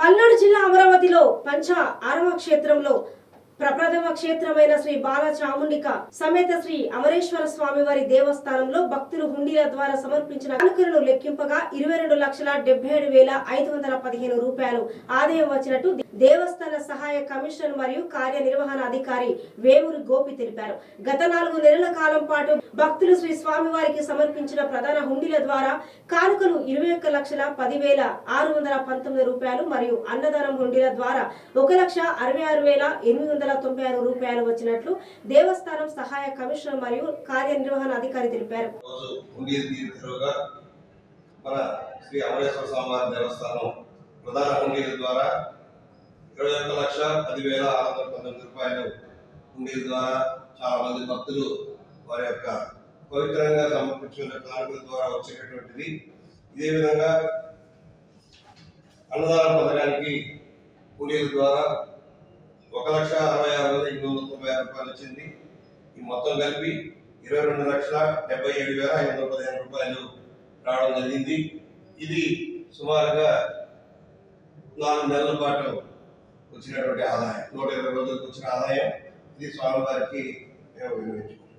పల్నాడు జిల్లా అమరావతిలో పంచ ఆరవ క్షేత్రంలో ప్రప్రథమ క్షేత్రమైన శ్రీ బాల చాముండిక సమేత శ్రీ అమరేశ్వర స్వామి వారి దేవస్థానంలో భక్తులు హుండీల ద్వారా సమర్పించిన కానుకలను లెక్కింపగా ఇరవై రెండు లక్షల డెబ్బై ఏడు వేల ఐదు వందల పదిహేను రూపాయలు ఆదాయం వచ్చినట్టు దేవస్థాన సహాయ కమిషనర్ మరియు కార్యనిర్వహణ అధికారి వేమూరి గోపి తెలిపారు. గత నాలుగు నెలల కాలం పాటు భక్తులు శ్రీ స్వామివారికి సమర్పించిన ప్రధాన హుండీల ద్వారా కానుకలు ఇరవై ఒక్క లక్షల పదివేల ఆరు వందల పంతొమ్మిది రూపాయలు మరియు అన్నదానం హుండీల ద్వారా ఒక లక్ష అరవై ఆరు వేల ఎనిమిది వందల తొంభై ఆరు రూపాయలు వచ్చినట్లు దేవస్థానం సహాయ కమిషనర్ మరియు కార్యనిర్వహణ అధికారి తెలిపారు. రోజు మన శ్రీ అమరేశ్వర స్వామివారి దేవస్థానం ప్రధాన హుండీల ద్వారా ఇరవై ఒక్క లక్ష పదివేల ఆరు వందల పంతొమ్మిది రూపాయలు హుండీల ద్వారా చాలా మంది భక్తులు వారి యొక్క పవిత్రంగా సమర్పించిన కార్మికుల ద్వారా వచ్చేటటువంటిది. ఇదే విధంగా అన్నదాన పథకానికి హుండీల ద్వారా ఒక లక్ష అరవై ఆరు వేల ఎనిమిది వందల తొంభై ఆరు రూపాయలు వచ్చింది. ఈ మొత్తం కలిపి ఇరవై రెండు లక్షల డెబ్బై ఏడు వేల ఐదు వందల పదిహేను రూపాయలు రావడం జరిగింది. ఇది సుమారుగా నాలుగు నెలల పాటు వచ్చినటువంటి ఆదాయం. నూట ఇరవై రోజులకు వచ్చిన ఆదాయం. ఇది స్వామివారికి మేము వినియోగించుకుంటాం